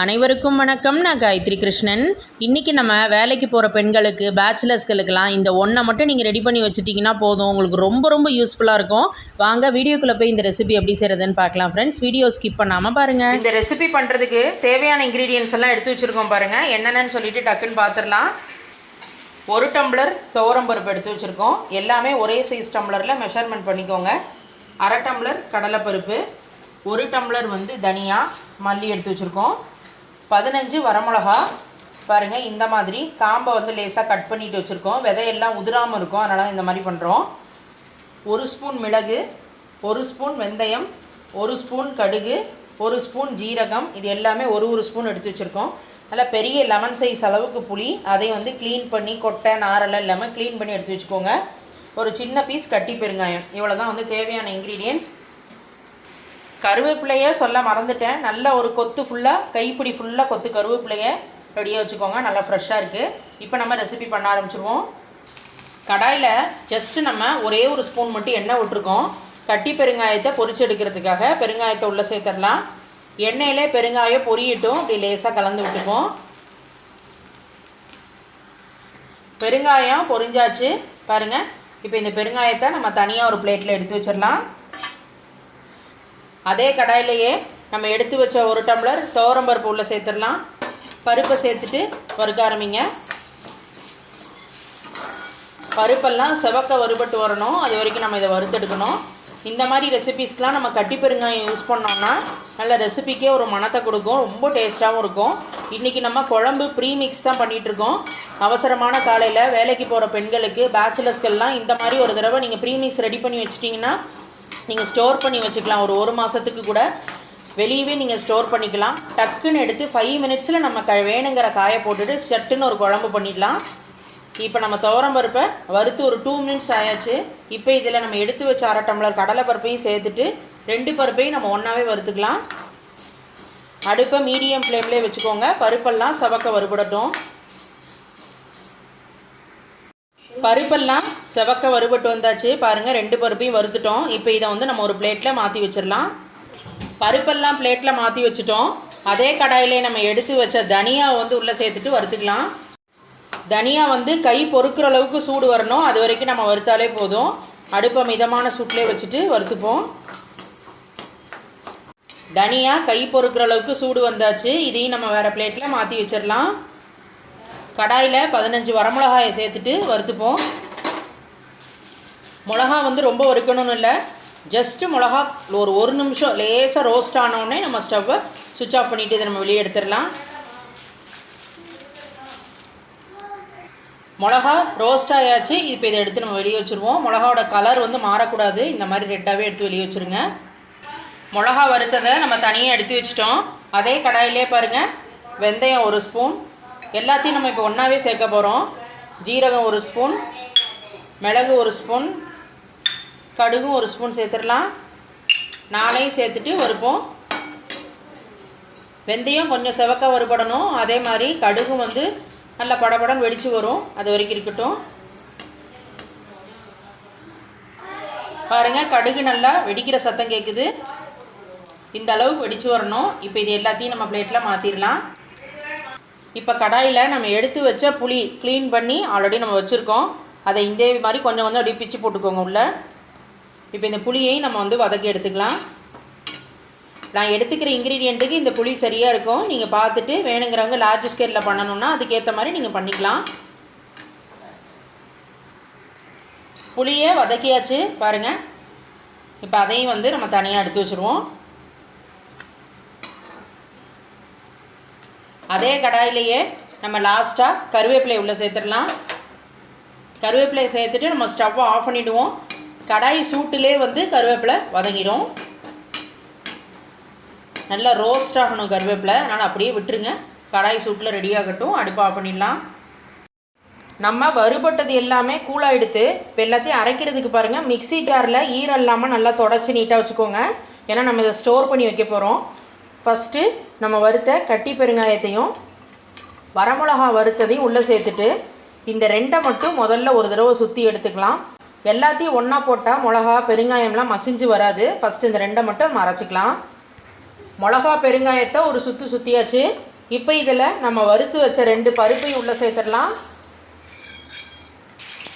அனைவருக்கும் வணக்கம். நான் காயத்ரி கிருஷ்ணன். இன்றைக்கி நம்ம வேலைக்கு போகிற பெண்களுக்கு பேச்சுலர்ஸ்களுக்கெல்லாம் இந்த ஒன்றை மட்டும் நீங்கள் ரெடி பண்ணி வச்சுட்டிங்கன்னா போதும். உங்களுக்கு ரொம்ப ரொம்ப யூஸ்ஃபுல்லாக இருக்கும். வாங்க வீடியோக்குள்ளே போய் இந்த ரெசிபி எப்படி செய்கிறதுன்னு பார்க்கலாம் ஃப்ரெண்ட்ஸ் வீடியோ ஸ்கிப் பண்ணாமல் பாருங்கள் இந்த ரெசிபி பண்ணுறதுக்கு தேவையான இன்க்ரீடியன்ஸ் எல்லாம் எடுத்து வச்சுருக்கோம் பாருங்கள் என்னென்னு சொல்லிட்டு டக்குன்னு பார்த்துடலாம் ஒரு டம்ளர் துவரம்பருப்பு எடுத்து வச்சுருக்கோம். எல்லாமே ஒரே சைஸ் டம்ளரில் மெஷர்மெண்ட் பண்ணிக்கோங்க. அரை டம்ளர் கடலைப்பருப்பு ஒரு டம்ளர் வந்து தனியா மல்லி எடுத்து வச்சுருக்கோம். பதினஞ்சு வரமிளகா பாருங்கள் இந்த மாதிரி காம்பை வந்து லேசாக கட் பண்ணிட்டு வச்சுருக்கோம். விதையெல்லாம் உதிராமல் இருக்கும் அதனால் இந்த மாதிரி பண்ணுறோம் ஒரு ஸ்பூன் மிளகு ஒரு ஸ்பூன் வெந்தயம் ஒரு ஸ்பூன் கடுகு ஒரு ஸ்பூன் ஜீரகம் இது எல்லாமே ஒரு ஒரு ஸ்பூன் எடுத்து வச்சுருக்கோம். நல்லா பெரிய லெமன் சைஸ் அளவுக்கு புளி அதை வந்து க்ளீன் பண்ணி கொட்டை நாரெல்லாம் இல்லாமல் க்ளீன் பண்ணி எடுத்து வச்சுக்கோங்க. ஒரு சின்ன பீஸ் கட்டி பெருங்காயம். இவ்வளோ தான் வந்து தேவையான இன்க்ரீடியன்ட்ஸ் கருவேப்பிலையை சொல்ல மறந்துட்டேன். நல்ல ஒரு கொத்து ஃபுல்லாக கைப்பிடி ஃபுல்லாக கொத்து கருவேப்பிலையை ரெடியாக வச்சுக்கோங்க. நல்லா ஃப்ரெஷ்ஷாக இருக்குது இப்போ நம்ம ரெசிபி பண்ண ஆரம்பிச்சிருவோம். கடாயில் ஜஸ்ட்டு நம்ம ஒரே ஒரு ஸ்பூன் மட்டும் எண்ணெய் விட்டுருக்கோம். கட்டி பெருங்காயத்தை பொரிச்சு எடுக்கிறதுக்காக பெருங்காயத்தை உள்ளே சேர்த்துடலாம். எண்ணெயிலே பெருங்காயம் பொரியட்டும். அப்படி லேசாக கலந்து விட்டுப்போம் பெருங்காயம் பொரிஞ்சாச்சு. பாருங்கள் இப்போ இந்த பெருங்காயத்தை நம்ம தனியாக ஒரு பிளேட்டில் எடுத்து வச்சிடலாம். அதே கடாயிலையே நம்ம எடுத்து வச்ச ஒரு டம்ளர் துவரம்பருப்பு உள்ளே சேர்த்துடலாம். பருப்பை சேர்த்துட்டு வறுக்க ஆரம்பிங்க. பருப்பெல்லாம் செவக்க வறுபட்டு வரணும். அது வரைக்கும் நம்ம இதை வறுத்தெடுக்கணும். இந்த மாதிரி ரெசிபீஸ்க்கெலாம் நம்ம கட்டி பெருங்காயம் யூஸ் பண்ணோம்னா நல்ல ரெசிபிக்கே ஒரு மனத்தை கொடுக்கும். ரொம்ப டேஸ்ட்டாகவும் இருக்கும். இன்றைக்கி நம்ம குழம்பு ப்ரீ மிக்ஸ் தான் பண்ணிகிட்ருக்கோம் அவசரமான காலையில் வேலைக்கு போகிற பெண்களுக்கு பேச்சுலர்ஸ்கெல்லாம் இந்த மாதிரி ஒரு தடவை நீங்கள் ப்ரீ மிக்ஸ் ரெடி பண்ணி வச்சிட்டிங்கன்னா நீங்கள் ஸ்டோர் பண்ணி வச்சுக்கலாம். ஒரு ஒரு மாதத்துக்கு கூட. வெளியவே நீங்கள் ஸ்டோர் பண்ணிக்கலாம். டக்குன்னு எடுத்து ஃபைவ் மினிட்ஸில் நம்ம க வேணுங்கிற காயை போட்டுட்டு சட்டுன்னு ஒரு குழம்பு பண்ணிடலாம். இப்போ நம்ம துவரம் பருப்பை வறுத்து ஒரு டூ மினிட்ஸ் ஆயாச்சு. இப்போ இதில் நம்ம எடுத்து வச்ச அரை டம்ளர் கடலை பருப்பையும் சேர்த்துட்டு ரெண்டு பருப்பையும் நம்ம ஒன்றாவே வறுத்துக்கலாம். அடுப்பை மீடியம் ஃப்ளேம்லேயே வச்சுக்கோங்க. பருப்பெல்லாம் சவக்க வறுபடட்டும். பருப்பெல்லாம் செவக்க வறுபட்டு வந்தாச்சு. பாருங்கள் ரெண்டு பருப்பையும் வறுத்துட்டோம். இப்போ இதை வந்து நம்ம ஒரு பிளேட்டில் மாற்றி வச்சிடலாம். பருப்பெல்லாம் பிளேட்டில் மாற்றி வச்சுட்டோம். அதே கடாயிலே நம்ம எடுத்து வச்ச தனியாவை வந்து உள்ளே சேர்த்துட்டு வறுத்துக்கலாம். தனியா வந்து கை பொறுக்கிற அளவுக்கு சூடு வரணும். அது வரைக்கும் நம்ம வறுத்தாலே போதும். அடுப்பை மிதமான சூட்டிலே வச்சுட்டு வறுத்துப்போம். தனியா கை பொறுக்கிற அளவுக்கு சூடு வந்தாச்சு. இதையும் நம்ம வேறு பிளேட்டில் மாற்றி வச்சிடலாம். கடாயில் பதினஞ்சு வரமிளகாயை சேர்த்துட்டு வறுத்துப்போம். மிளகா வந்து ரொம்ப வறுக்கணும்னு இல்லை. ஜஸ்ட்டு மிளகா ஒரு ஒரு நிமிஷம் லேசாக ரோஸ்ட் ஆனோடனே நம்ம ஸ்டவ்வை சுவிட்ச் ஆஃப் பண்ணிவிட்டு இதை நம்ம வெளியே எடுத்துடலாம். மிளகா ரோஸ்ட் ஆயாச்சு. இப்போ இதை எடுத்து நம்ம வெளியே வச்சுருவோம். மிளகாவோட கலர் வந்து மாறக்கூடாது. இந்த மாதிரி ரெட்டாகவே எடுத்து வெளியே வச்சுருங்க. மிளகா வறுத்ததை நம்ம தனியாக எடுத்து வச்சிட்டோம். அதே கடாயிலே பாருங்கள் வெந்தயம் ஒரு ஸ்பூன் எல்லாத்தையும் நம்ம இப்போ ஒன்றாவே சேர்க்க போகிறோம் ஜீரகம் ஒரு ஸ்பூன் மிளகு ஒரு ஸ்பூன் கடுகும் ஒரு ஸ்பூன் சேர்த்துடலாம். நாளையும் சேர்த்துட்டு வறுப்போம் வெந்தயம் கொஞ்சம் செவக்க வறுபடணும். அதே மாதிரி கடுகும் வந்து நல்லா படபடம் வெடித்து வரும். அது வரைக்கும் இருக்கட்டும். பாருங்கள் கடுகு நல்லா வெடிக்கிற சத்தம் கேட்குது இந்த அளவுக்கு வெடித்து வரணும். இப்போ இது எல்லாத்தையும் நம்ம பிளேட்டில் மாற்றிடலாம் இப்போ கடாயில் நம்ம எடுத்து வச்ச புளி க்ளீன் பண்ணி ஆல்ரெடி நம்ம வச்சுருக்கோம். அதை இந்த மாதிரி கொஞ்சம் கொஞ்சம் அப்படியே பிச்சு போட்டுக்கோங்க உள்ள. இப்போ இந்த புளியையும் நம்ம வந்து வதக்கி எடுத்துக்கலாம். நான் எடுத்துக்கிற இன்க்ரீடியண்ட்டுக்கு இந்த புளி சரியாக இருக்கும். நீங்கள் பார்த்துட்டு வேணுங்கிறவங்க லார்ஜ் ஸ்கேலில் பண்ணணுன்னா அதுக்கேற்ற மாதிரி நீங்கள் பண்ணிக்கலாம். புளியை வதக்கியாச்சு பாருங்கள் இப்போ அதையும் வந்து நம்ம தனியாக எடுத்து வச்சுருவோம். அதே கடாயிலேயே நம்ம லாஸ்ட்டாக கருவேப்பிலை உள்ளே சேர்த்துடலாம். கருவேப்பிலையை சேர்த்துட்டு நம்ம ஸ்டவ்வை ஆஃப் பண்ணிவிடுவோம் கடாய் சூட்டிலே வந்து கருவேப்பிலை வதங்கிடும் நல்லா ரோஸ்ட் ஆகணும் கருவேப்பிலை. அதனால் அப்படியே விட்டுருங்க. கடாய் சூட்டில் ரெடி ஆகட்டும். அடுப்பு ஆஃப் பண்ணிடலாம். நம்ம வறுபட்டது எல்லாமே கூலாக எடுத்து இப்போ எல்லாத்தையும் அரைக்கிறதுக்கு பாருங்கள் மிக்ஸி ஜாரில் ஈரம் இல்லாமல் நல்லா தொடச்சி நீட்டாக வச்சுக்கோங்க. ஏன்னா நம்ம இதை ஸ்டோர் பண்ணி வைக்க போகிறோம் ஃபஸ்ட்டு நம்ம வறுத்த கட்டி பெருங்காயத்தையும் வரமிளகா வறுத்ததையும் உள்ளே சேர்த்துட்டு இந்த ரெண்டை மட்டும் முதல்ல ஒரு தடவை சுற்றி எடுத்துக்கலாம். எல்லாத்தையும் ஒன்றா போட்டால் மிளகா பெருங்காயம்லாம் மசிஞ்சு வராது. ஃபஸ்ட்டு இந்த ரெண்டை மட்டும் நம்ம அரைச்சிக்கலாம். மிளகா பெருங்காயத்தை ஒரு சுற்றி சுற்றியாச்சு இப்போ இதில் நம்ம வறுத்து வச்ச ரெண்டு பருப்பையும் உள்ளே சேர்த்துடலாம்.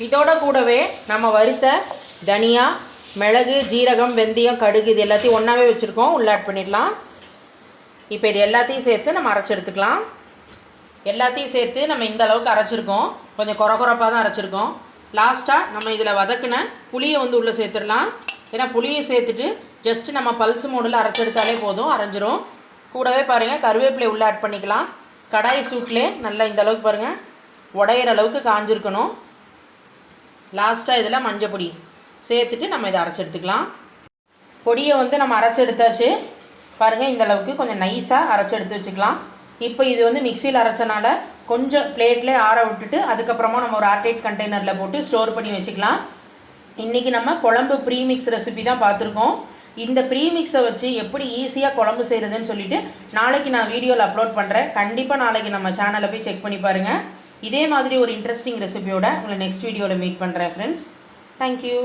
இதோட கூடவே நம்ம வறுத்த தனியா மிளகு ஜீரகம் வெந்தயம் கடுகு இது எல்லாத்தையும் ஒன்றாவே வச்சுருக்கோம். உள்ளே ஆட் பண்ணிடலாம். இப்போ இது எல்லாத்தையும் சேர்த்து நம்ம அரைச்சி எடுத்துக்கலாம். எல்லாத்தையும் சேர்த்து நம்ம இந்த அளவுக்கு அரைச்சிருக்கோம். கொஞ்சம் குறை குறப்பாக தான் அரைச்சிருக்கோம். லாஸ்ட்டாக நம்ம இதில் வதக்கின புளியை வந்து உள்ளே சேர்த்துடலாம். ஏன்னா புளியை சேர்த்துட்டு ஜஸ்ட் நம்ம பல்ஸ் மோடில் அரைச்செடுத்தாலே போதும் அரைஞ்சிரும். கூடவே பாருங்கள் கருவேப்பிலை உள்ளே ஆட் பண்ணிக்கலாம். கடாய் சூட்லேயே நல்லா இந்த அளவுக்கு பாருங்கள் உடையிற அளவுக்கு காஞ்சிருக்கணும். லாஸ்ட்டாக இதில் மஞ்சள் பொடி சேர்த்துட்டு நம்ம இதை அரைச்சி எடுத்துக்கலாம். பொடியை வந்து நம்ம அரைச்சி எடுத்தாச்சு. பாருங்கள் இந்த அளவுக்கு கொஞ்சம் நைஸாக அரைச்சி எடுத்து வச்சுக்கலாம். இப்போ இது வந்து மிக்சியில் அரைச்சனால கொஞ்சம் பிளேட்லேயே ஆற விட்டுட்டு அதுக்கப்புறமா நம்ம ஒரு ஏர்டைட் கண்டெய்னரில் போட்டு ஸ்டோர் பண்ணி வச்சுக்கலாம். இன்றைக்கி நம்ம குழம்பு ப்ரீமிக்ஸ் ரெசிபி தான் பார்த்துருக்கோம். இந்த ப்ரீமிக்ஸை வச்சு எப்படி ஈஸியாக குழம்பு செய்கிறதுன்னு சொல்லிவிட்டு நாளைக்கு நான் வீடியோவில் அப்லோட் பண்ணுறேன் கண்டிப்பாக நாளைக்கு நம்ம சேனலை போய் செக் பண்ணி பாருங்கள் இதே மாதிரி ஒரு இன்ட்ரெஸ்டிங் ரெசிபியோட உங்களை நெக்ஸ்ட் வீடியோவில் மீட் பண்ணுறேன் ஃப்ரெண்ட்ஸ் தேங்க்யூ